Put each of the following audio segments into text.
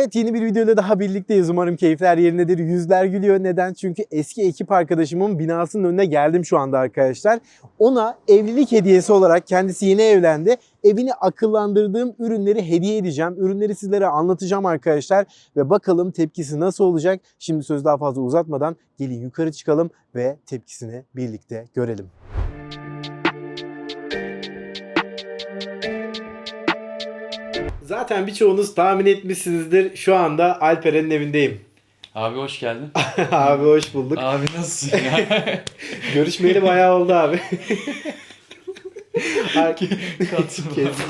Evet yeni bir videoyla daha birlikteyiz. Umarım keyifler yerindedir. Yüzler gülüyor. Neden? Çünkü eski ekip arkadaşımın binasının önüne geldim şu anda arkadaşlar. Ona evlilik hediyesi olarak kendisi yeni evlendi. Evini akıllandırdığım ürünleri hediye edeceğim. Ürünleri sizlere anlatacağım arkadaşlar. Ve bakalım tepkisi nasıl olacak? Şimdi söz daha fazla uzatmadan gelin yukarı çıkalım ve tepkisini birlikte görelim. Zaten birçoğunuz tahmin etmişsinizdir. Şu anda Alperen'in evindeyim. Abi hoş geldin. abi hoş bulduk. Abi nasılsın ya? Görüşmeyeli bayağı oldu abi.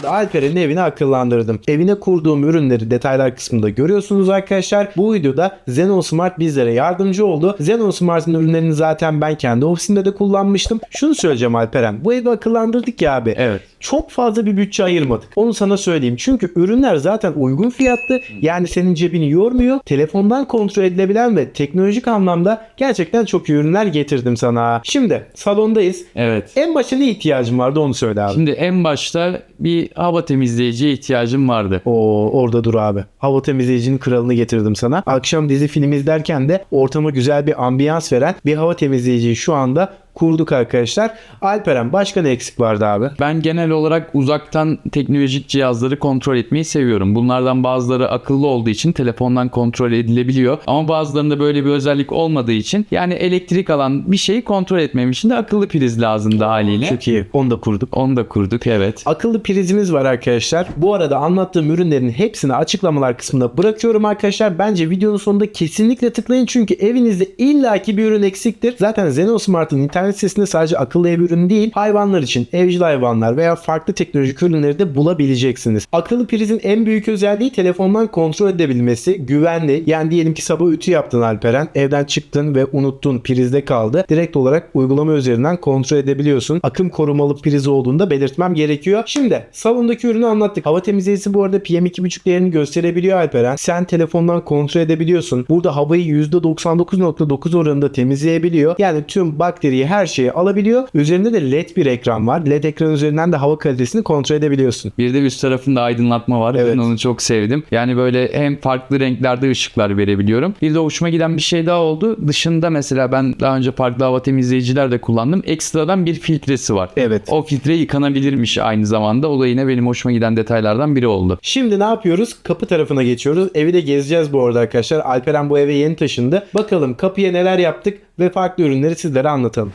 Alperen'in evini akıllandırdım. Evine kurduğum ürünleri detaylar kısmında görüyorsunuz arkadaşlar. Bu videoda Xenon Smart bizlere yardımcı oldu. Xenon Smart'ın ürünlerini zaten ben kendi ofisimde de kullanmıştım. Şunu söyleyeceğim Alperen. Bu evi akıllandırdık ya abi. evet. Çok fazla bir bütçe ayırmadık. Onu sana söyleyeyim. Çünkü ürünler zaten uygun fiyatlı. Yani senin cebini yormuyor. Telefondan kontrol edilebilen ve teknolojik anlamda gerçekten çok iyi ürünler getirdim sana. Şimdi salondayız. Evet. En başta ne ihtiyacın vardı onu söyle abi. Şimdi en başta bir hava temizleyiciye ihtiyacım vardı. O orada dur abi. Hava temizleyicinin kralını getirdim sana. Akşam dizi film izlerken de ortama güzel bir ambiyans veren bir hava temizleyiciyi şu anda kurduk arkadaşlar. Alperen başka ne eksik vardı abi? Ben genel olarak uzaktan teknolojik cihazları kontrol etmeyi seviyorum. Bunlardan bazıları akıllı olduğu için telefondan kontrol edilebiliyor. Ama bazılarında böyle bir özellik olmadığı için yani elektrik alan bir şeyi kontrol etmem için de akıllı priz lazımdı haliyle. Çok iyi. Onu da kurduk. Onu da kurduk evet. Akıllı prizimiz var arkadaşlar. Bu arada anlattığım ürünlerin hepsini açıklamalar kısmına bırakıyorum arkadaşlar. Bence videonun sonunda kesinlikle tıklayın çünkü evinizde illaki bir ürün eksiktir. Zaten Zeno Smart'ın internet sitesinde sadece akıllı ev ürünü değil, hayvanlar için evcil hayvanlar veya farklı teknolojik ürünleri de bulabileceksiniz. Akıllı prizin en büyük özelliği telefondan kontrol edebilmesi, güvenli. Yani diyelim ki sabah ütü yaptın Alperen, evden çıktın ve unuttun, prizde kaldı. Direkt olarak uygulama üzerinden kontrol edebiliyorsun. Akım korumalı priz olduğunda belirtmem gerekiyor. Şimdi salondaki ürünü anlattık. Hava temizleyicisi bu arada PM2.5 değerini gösterebiliyor Alperen. Sen telefondan kontrol edebiliyorsun. Burada havayı %99.9 oranında temizleyebiliyor. Yani tüm bakteriyi her şeyi alabiliyor. Üzerinde de LED bir ekran var. LED ekran üzerinden de hava kalitesini kontrol edebiliyorsun. Bir de üst tarafında aydınlatma var. Evet. Ben onu çok sevdim. Yani böyle hem farklı renklerde ışıklar verebiliyorum. Bir de hoşuma giden bir şey daha oldu. Dışında mesela ben daha önce farklı hava temizleyiciler de kullandım. Ekstradan bir filtresi var. Evet. O filtre yıkanabilirmiş aynı zamanda. O da yine benim hoşuma giden detaylardan biri oldu. Şimdi ne yapıyoruz? Kapı tarafına geçiyoruz. Evi de gezeceğiz bu arada arkadaşlar. Alperen bu eve yeni taşındı. Bakalım kapıya neler yaptık ve farklı ürünleri sizlere anlatalım.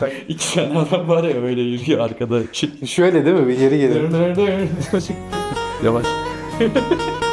İki tane adam var ya öyle yürüyor arkada. Şöyle değil mi? Bir geri gelin. Yavaş.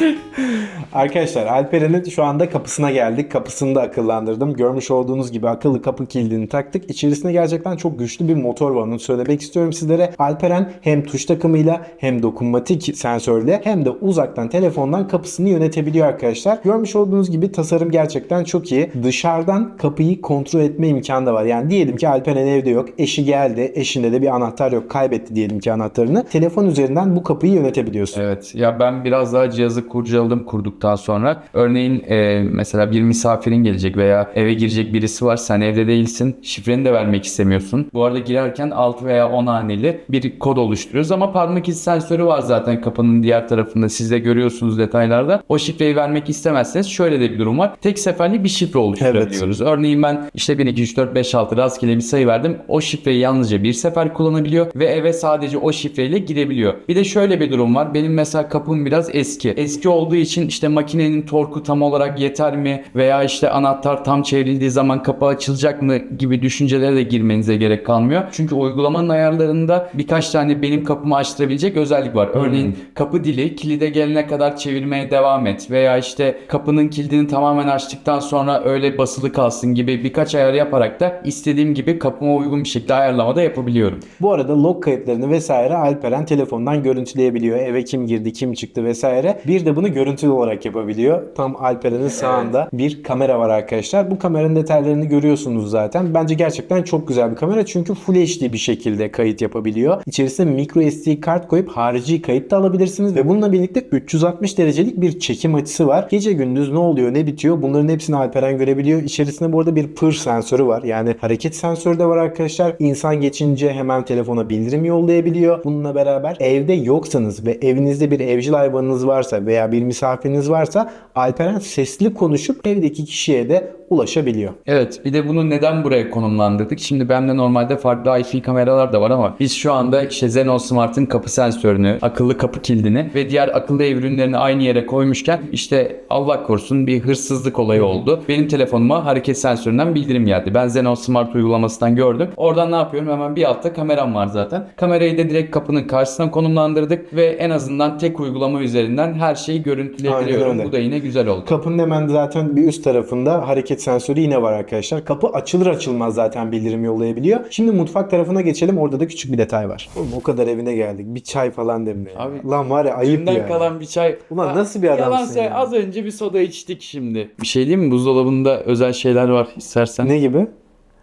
Arkadaşlar Alperen'in şu anda kapısına geldik. Kapısını da akıllandırdım. Görmüş olduğunuz gibi akıllı kapı kilidini taktık. İçerisinde gerçekten çok güçlü bir motor var. Onu söylemek istiyorum sizlere. Alperen hem tuş takımıyla hem dokunmatik sensörle hem de uzaktan telefondan kapısını yönetebiliyor arkadaşlar. Görmüş olduğunuz gibi tasarım gerçekten çok iyi. Dışarıdan kapıyı kontrol etme imkanı da var. Yani diyelim ki Alperen evde yok. Eşi geldi. Eşinde de bir anahtar yok. Kaybetti diyelim ki anahtarını. Telefon üzerinden bu kapıyı yönetebiliyorsun. Evet ya ben biraz daha cihazı kurcaladım kurduktan sonra. Örneğin e, mesela bir misafirin gelecek veya eve girecek birisi var sen evde değilsin. Şifreni de vermek istemiyorsun. Bu arada girerken 6 veya 10 haneli bir kod oluşturuyoruz ama parmak izi sensörü var zaten kapının diğer tarafında. Siz de görüyorsunuz detaylarda. O şifreyi vermek istemezseniz şöyle de bir durum var. Tek seferlik bir şifre oluşturabiliyoruz. Örneğin ben işte 1 2 3 4 5 6 rastgele bir sayı verdim. O şifreyi yalnızca bir sefer kullanabiliyor ve eve sadece o şifreyle girebiliyor. Bir de şöyle bir durum var. Benim mesela kapım biraz eski. Eski olduğu için işte makinenin torku tam olarak yeter mi veya işte anahtar tam çevrildiği zaman kapı açılacak mı gibi düşüncelere de girmenize gerek kalmıyor. Çünkü uygulamanın ayarlarında birkaç tane benim kapımı açtırabilecek özellik var. Örneğin kapı dili kilide gelene kadar çevirmeye devam et veya işte kapının kilidini tamamen açtıktan sonra öyle basılı kalsın gibi birkaç ayar yaparak da istediğim gibi kapıma uygun bir şekilde ayarlama da yapabiliyorum. Bu arada log kayıtlarını vesaire Alperen telefondan görüntüleyebiliyor. Eve kim girdi, kim çıktı vesaire. Bir de bunu görüntülü olarak yapabiliyor. Tam Alperen'in sağında bir kamera var arkadaşlar. Bu kameranın detaylarını görüyorsunuz zaten. Bence gerçekten çok güzel bir kamera çünkü Full HD bir şekilde kayıt yapabiliyor. İçerisine micro SD kart koyup harici kayıt da alabilirsiniz ve bununla birlikte 360 derecelik bir çekim açısı var. Gece gündüz ne oluyor, ne bitiyor bunların hepsini Alperen görebiliyor. İçerisinde bu arada bir pır sensörü var. Yani hareket sensörü de var arkadaşlar. İnsan geçince hemen telefona bildirim yollayabiliyor. Bununla beraber evde yoksanız ve evinizde bir evcil hayvanınız varsa ve veya bir misafiriniz varsa Alperen sesli konuşup evdeki kişiye de ulaşabiliyor. Evet bir de bunu neden buraya konumlandırdık? Şimdi bende normalde farklı IP kameralar da var ama biz şu anda işte Zeno Smart'ın kapı sensörünü, akıllı kapı kilidini ve diğer akıllı ev ürünlerini aynı yere koymuşken işte Allah korusun bir hırsızlık olayı oldu. Benim telefonuma hareket sensöründen bildirim geldi. Ben Zeno Smart uygulamasından gördüm. Oradan ne yapıyorum? Hemen bir altta kameram var zaten. Kamerayı da direkt kapının karşısına konumlandırdık ve en azından tek uygulama üzerinden her şeyi görüntüleyebiliyorum. Bu da yine güzel oldu. Kapının hemen zaten bir üst tarafında hareket sensörü yine var arkadaşlar. Kapı açılır açılmaz zaten bildirim yollayabiliyor. Şimdi mutfak tarafına geçelim. Orada da küçük bir detay var. Oğlum o kadar evine geldik. Bir çay falan demle. ya. Abi, Lan var ya ayıp ya. kalan bir çay. Ulan Ha, nasıl bir adamsın ya? Az önce bir soda içtik şimdi. Bir şey diyeyim mi? Buzdolabında özel şeyler var. İstersen Ne gibi?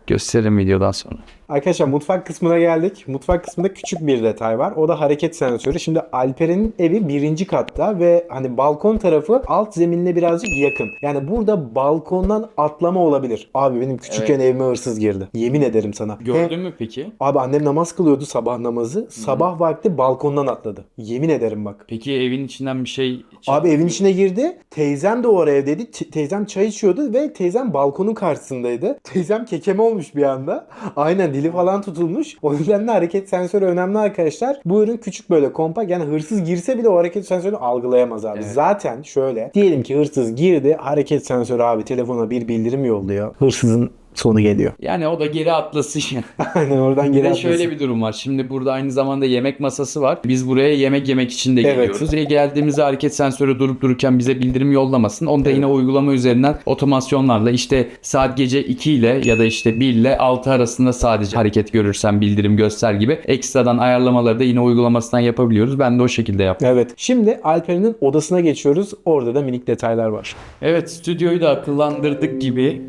gösteririm videodan sonra. Arkadaşlar mutfak kısmına geldik. Mutfak kısmında küçük bir detay var. O da hareket sensörü. Şimdi Alperen'in evi birinci katta ve hani balkon tarafı alt zeminle birazcık yakın. Yani burada balkondan atlama olabilir. Abi benim küçükken evime hırsız girdi. Yemin ederim sana. He- Gördün mü peki? Abi annem namaz kılıyordu sabah namazı. Sabah vakti balkondan atladı. Yemin ederim bak. Peki evin içinden bir şey Abi evin içine girdi. Teyzem de o ara evdeydi. Te- teyzem çay içiyordu ve teyzem balkonun karşısındaydı. Teyzem kekeme olmuş bir anda. Aynen dili falan tutulmuş. O yüzden de hareket sensörü önemli arkadaşlar. Bu ürün küçük böyle kompak. Yani hırsız girse bile o hareket sensörünü algılayamaz abi. Evet. Zaten şöyle. Diyelim ki hırsız girdi. Hareket sensörü abi telefona bir bildirim yolluyor. Hırsızın sonu geliyor. Yani o da geri atlasın. Aynen oradan geri atlasın. şöyle bir durum var. Şimdi burada aynı zamanda yemek masası var. Biz buraya yemek yemek için de Evet. geliyoruz. Ve geldiğimizde hareket sensörü durup dururken bize bildirim yollamasın. Onu da yine uygulama üzerinden otomasyonlarla işte saat gece 2 ile ya da işte 1 ile 6 arasında sadece hareket görürsen bildirim göster gibi ekstradan ayarlamaları da yine uygulamasından yapabiliyoruz. Ben de o şekilde yaptım. Evet. Şimdi Alperen'in odasına geçiyoruz. Orada da minik detaylar var. Evet stüdyoyu da akıllandırdık gibi.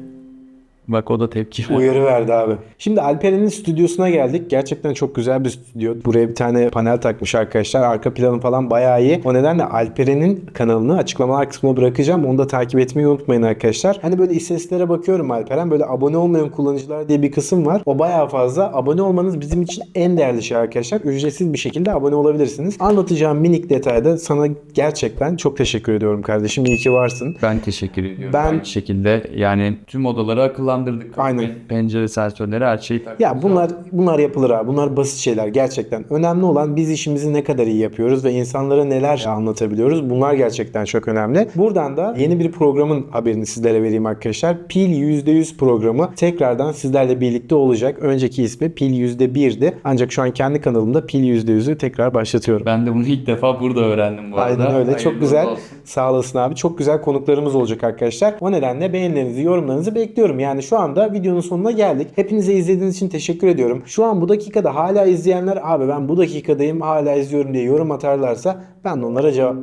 Bak o da tepki. verdi. Uyarı verdi abi. Şimdi Alperen'in stüdyosuna geldik. Gerçekten çok güzel bir stüdyo. Buraya bir tane panel takmış arkadaşlar. Arka planı falan bayağı iyi. O nedenle Alperen'in kanalını açıklamalar kısmına bırakacağım. Onu da takip etmeyi unutmayın arkadaşlar. Hani böyle istatistiklere bakıyorum Alperen. Böyle abone olmayan kullanıcılar diye bir kısım var. O bayağı fazla. Abone olmanız bizim için en değerli şey arkadaşlar. Ücretsiz bir şekilde abone olabilirsiniz. Anlatacağım minik detayda sana gerçekten çok teşekkür ediyorum kardeşim. İyi ki varsın. Ben teşekkür ediyorum. Ben- Aynı şekilde yani tüm odaları akıllandırdık. Aynen. Pencere sensörleri her taktık. Ya bunlar bunlar yapılır abi. Bunlar basit şeyler gerçekten. Önemli olan biz işimizi ne kadar iyi yapıyoruz ve insanlara neler anlatabiliyoruz. Bunlar gerçekten çok önemli. Buradan da yeni bir programın haberini sizlere vereyim arkadaşlar. Pil %100 programı tekrardan sizlerle birlikte olacak. Önceki ismi Pil %1'di. Ancak şu an kendi kanalımda Pil %100'ü tekrar başlatıyorum. Ben de bunu ilk defa burada öğrendim bu arada. Aynen öyle. Hayırlı Çok güzel. olsun. Sağ olasın abi. Çok güzel konuklarımız olacak arkadaşlar. O nedenle beğenilerinizi, yorumlarınızı bekliyorum. Yani şu anda videonun sonuna geldik. Hepinize izlediğiniz için teşekkür ediyorum. Şu an bu dakikada hala izleyenler abi ben bu dakikadayım hala izliyorum diye yorum atarlarsa ben de onlara cevap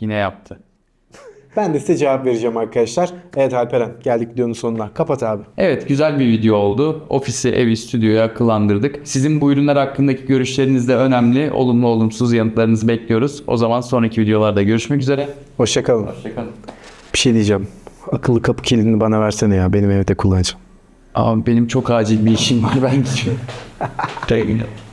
Yine yaptı. ben de size cevap vereceğim arkadaşlar. Evet Alperen geldik videonun sonuna. Kapat abi. Evet güzel bir video oldu. Ofisi, evi, stüdyoyu akıllandırdık. Sizin bu ürünler hakkındaki görüşleriniz de önemli. Olumlu olumsuz yanıtlarınızı bekliyoruz. O zaman sonraki videolarda görüşmek üzere. Hoşçakalın. Hoşçakalın. Bir şey diyeceğim. Akıllı kapı kilidini bana versene ya. Benim evde kullanacağım. Ama benim çok acil bir işim var. Ben gidiyorum.